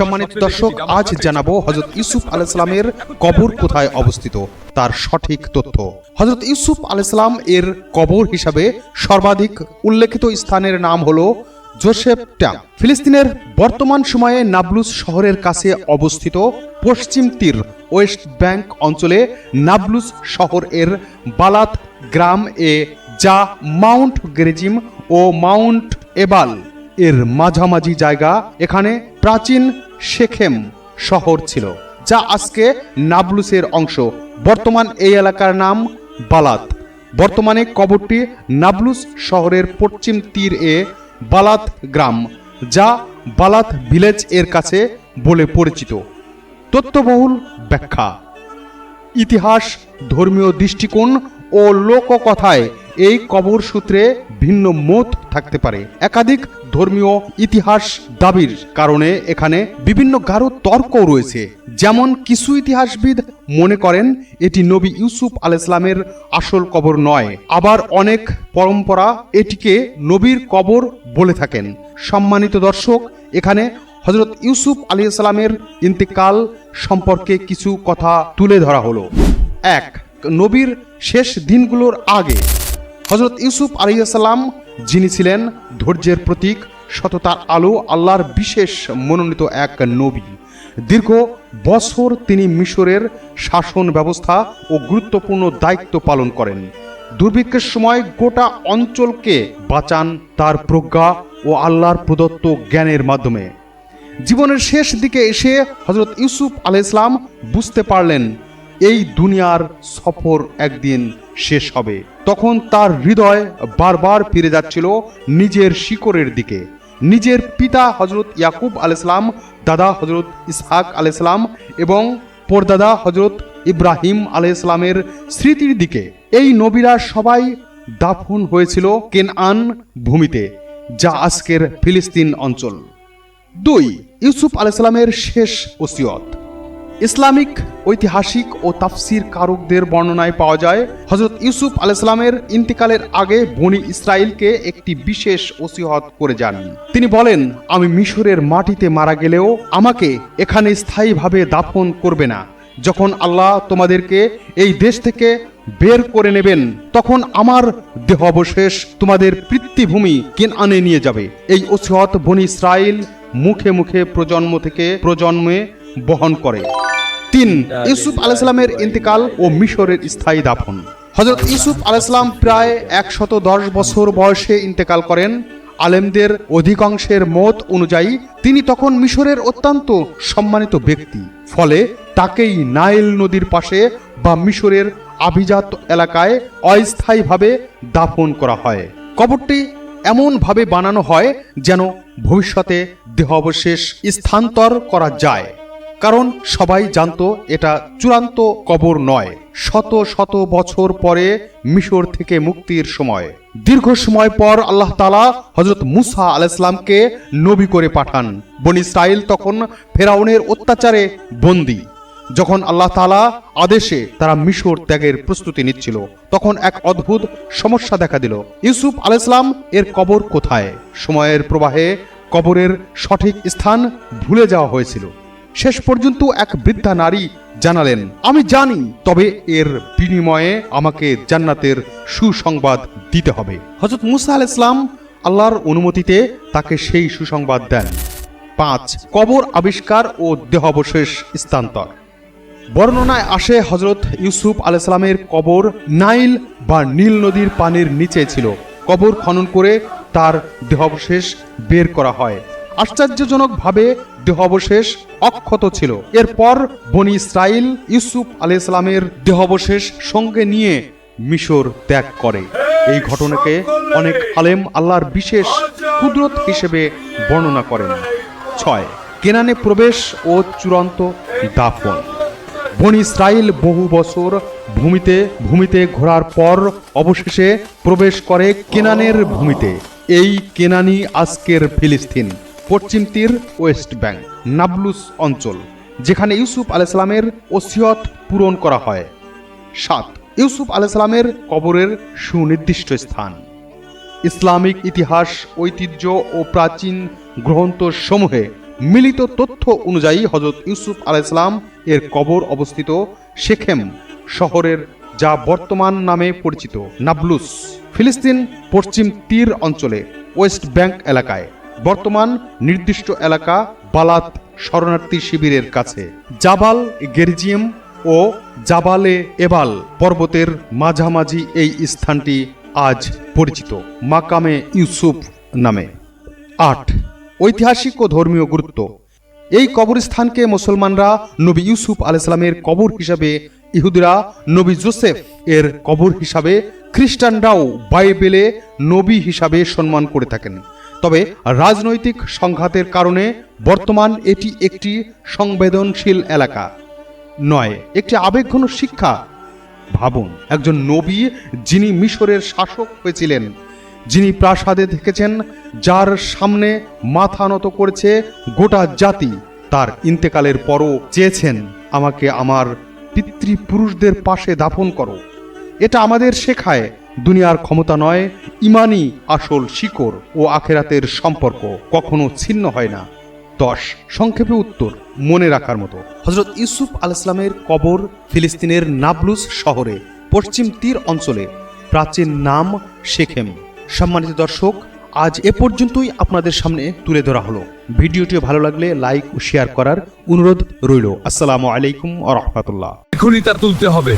সম্মানিত দর্শক, আজ জানাব হজরত ইউসুফ আলাইসালামের কবর কোথায় অবস্থিত? তার সঠিক তথ্য। হজরত ইউসুফ আলাইসালাম এর কবর হিসাবে সর্বাধিক উল্লেখিত স্থানের নাম হলো জোসেফ ট্যাম ফিলিস্তিনের বর্তমান সময়ে নাবলুস শহরের কাছে অবস্থিত পশ্চিম তীর ওয়েস্ট ব্যাংক অঞ্চলে নাবলুস শহর এর বালাত গ্রাম এ, যা মাউন্ট গ্রেজিম ও মাউন্ট এবাল এর মাঝামাঝি জায়গা। এখানে প্রাচীন শেখেম শহর ছিল, যা আজকে নাবলুসের অংশ। বর্তমান এই এলাকার নাম বালাত। বর্তমানে কবরটি নাবলুস শহরের পশ্চিম তীর এ বালাত গ্রাম, যা বালাত ভিলেজ এর কাছে বলে পরিচিত। তথ্যবহুল ব্যাখ্যা। ইতিহাস, ধর্মীয় দৃষ্টিকোণ ও লোককথায় এই কবর সূত্রে ভিন্ন মত থাকতে পারে। একাধিক ধর্মীয় ইতিহাস দাবির কারণে এখানে বিভিন্ন গাঢ় তর্ক রয়েছে। যেমন কিছু ইতিহাসবিদ মনে করেন, এটি নবী ইউসুফ আল ইসলামের আসল কবর নয়। আবার অনেক পরম্পরা এটিকে নবীর কবর বলে থাকেন। সম্মানিত দর্শক, এখানে হজরত ইউসুফ আলী ইসলামের ইন্তেকাল সম্পর্কে কিছু কথা তুলে ধরা হলো। এক, নবীর শেষ দিনগুলোর আগে। হজরত ইউসুফ আলাইসাল্লাম যিনি ছিলেন ধৈর্যের প্রতীক, সততার আলো, আল্লাহর বিশেষ মনোনীত এক নবী। দীর্ঘ বছর তিনি মিশরের শাসন ব্যবস্থা ও গুরুত্বপূর্ণ দায়িত্ব পালন করেন। দুর্ভিক্ষের সময় গোটা অঞ্চলকে বাঁচান তার প্রজ্ঞা ও আল্লাহর প্রদত্ত জ্ঞানের মাধ্যমে। জীবনের শেষ দিকে এসে হজরত ইউসুফ আলাইসলাম বুঝতে পারলেন, এই দুনিয়ার সফর একদিন শেষ হবে। তখন তার হৃদয় বারবার ফিরে যাচ্ছিল নিজের শিকড়ের দিকে। নিজের পিতা হজরত ইয়াকুব আলাইসলাম দাদা হজরত ইসহাক আলাইসলাম এবং পরদাদা হজরত ইব্রাহিম আলাইসলামের স্মৃতির দিকে। এই নবীরা সবাই দাফন হয়েছিল কেনআন ভূমিতে, যা আজকের ফিলিস্তিন অঞ্চল। দুই, ইউসুফ আলাইসালামের শেষ ওসিয়ত। ইসলামিক, ঐতিহাসিক ও তাফসির কারকদের বর্ণনায় পাওয়া যায়। হজরত ইউসুফ আলাইসালামের ইন্তিকালের আগে বনি ইসরায়েলকে একটি বিশেষ ওসিহত করে যান। তিনি বলেন, আমি মিশরের মাটিতে মারা গেলেও আমাকে এখানে স্থায়ীভাবে দাফন করবে না। যখন আল্লাহ তোমাদেরকে এই দেশ থেকে বের করে নেবেন, তখন আমার দেহ অবশেষ তোমাদের কেন আনে নিয়ে যাবে। এই ওসিহত বনি ইসরায়েল মুখে মুখে প্রজন্ম থেকে প্রজন্মে বহন করে। তিন, ইউসুফ আলাইসালামের ইন্তেকাল ও মিশরের স্থায়ী দাফন। হজরত ইউসুফ আলাইসালাম প্রায় একশত দশ বছর বয়সে ইন্তেকাল করেন। আলেমদের অধিকাংশের মত অনুযায়ী তিনি তখন মিশরের অত্যন্ত সম্মানিত ব্যক্তি। ফলে তাকেই নাইল নদীর পাশে বা মিশরের আভিজাত এলাকায় অস্থায়ীভাবে দাফন করা হয়। কবরটি এমনভাবে বানানো হয় যেন ভবিষ্যতে দেহাবশেষ স্থানান্তর করা যায়। কারণ সবাই জানত এটা চূড়ান্ত কবর নয়। শত শত বছর পরে মিশর থেকে মুক্তির সময়। দীর্ঘ সময় পর আল্লাহ তালা হজরত মুসা আলাইসলামকে নবী করে পাঠান। বন ইসরায়েল তখন ফেরাউনের অত্যাচারে বন্দী। যখন আল্লাহ তালা আদেশে তারা মিশর ত্যাগের প্রস্তুতি নিচ্ছিল, তখন এক অদ্ভুত সমস্যা দেখা দিল। ইউসুফ আলাইসলাম এর কবর কোথায়? সময়ের প্রবাহে কবরের সঠিক স্থান ভুলে যাওয়া হয়েছিল। শেষ পর্যন্ত এক বৃদ্ধা নারী জানালেন, আমি জানি, তবে এর বিনিময়ে আমাকে জান্নাতের সুসংবাদ দিতে হবে। হজরত মুসা আল ইসলাম আল্লাহর অনুমতিতে তাকে সেই সুসংবাদ দেন। পাঁচ, কবর আবিষ্কার ও দেহাবশেষ স্থানান্তর। বর্ণনায় আসে হজরত ইউসুফ আলাইসালামের কবর নাইল বা নীল নদীর পানির নিচে ছিল। কবর খনন করে তার দেহাবশেষ বের করা হয়। আশ্চর্যজনকভাবে দেহাবশেষ অক্ষত ছিল। এরপর বনি ইসরাইল ইউসুফ আলাইসালামের দেহাবশেষ সঙ্গে নিয়ে মিশর ত্যাগ করে। এই ঘটনাকে অনেক আলেম আল্লাহর বিশেষ কুদরত হিসেবে বর্ণনা করেন। ছয়, কেনানে প্রবেশ ও চূড়ান্ত দাফন। বনি ইসরায়েল বহু বছর ভূমিতে ভূমিতে ঘোরার পর অবশেষে প্রবেশ করে কেনানের ভূমিতে। এই কেনানি আজকের ফিলিস্তিন। পশ্চিম তীর ওয়েস্ট ব্যাংক, নাবলুস অঞ্চল, যেখানে ইউসুফ আলাইসালামের ওসিয়ত পূরণ করা হয়। সাত, ইউসুফ আলাইসালামের কবরের সুনির্দিষ্ট স্থান। ইসলামিক ইতিহাস, ঐতিহ্য ও প্রাচীন গ্রন্থ সমূহে মিলিত তথ্য অনুযায়ী হজরত ইউসুফ আলাইসালাম এর কবর অবস্থিত শেখেম শহরের যা বর্তমান নামে পরিচিত, নাবলুস, ফিলিস্তিন পশ্চিম তীর অঞ্চলে ওয়েস্ট ব্যাংক এলাকায়। বর্তমান নির্দিষ্ট এলাকা বালাত শরণার্থী শিবিরের কাছে। জাবাল, গেরজিয়াম ও জাবালে এবাল পর্বতের মাঝামাঝি এই স্থানটি আজ পরিচিত। মাকামে ইউসুফ নামে। আট, ঐতিহাসিক ও ধর্মীয় গুরুত্ব। এই কবরস্থানকে মুসলমানরা নবী ইউসুফ আলাইসালামের কবর হিসাবে, ইহুদিরা নবী জোসেফ এর কবর হিসাবে, খ্রিস্টানরাও বাইবেলে নবী হিসাবে সম্মান করে থাকেন। তবে রাজনৈতিক সংঘাতের কারণে বর্তমান এটি একটি সংবেদনশীল এলাকা। নয়, একটি আবেগঘন শিক্ষা। ভাবুন, একজন নবী যিনি মিশরের শাসক হয়েছিলেন, যিনি প্রাসাদে থেকেছেন, যার সামনে মাথা নত করেছে গোটা জাতি, তার ইন্তেকালের পরও চেয়েছেন, আমাকে আমার পিতৃপুরুষদের পাশে দাফন করো। এটা আমাদের শেখায় দুনিয়ার ক্ষমতা নয়, ইমানই আসল শিকড় ও আখেরাতের সম্পর্ক কখনো ছিন্ন হয় না। দশ, সংক্ষেপে উত্তর, মনে রাখার মতো। হজরত ইউসুফ আল ইসলামের কবর ফিলিস্তিনের নাবলুস শহরে, পশ্চিম তীর অঞ্চলে। প্রাচীন নাম শেখেম। সম্মানিত দর্শক, আজ এ পর্যন্তই আপনাদের সামনে তুলে ধরা হলো। ভিডিওটি ভালো লাগলে লাইক ও শেয়ার করার অনুরোধ রইল। আসসালামু আলাইকুম আ রহমতুল্লাহ। এখনই তা তুলতে হবে।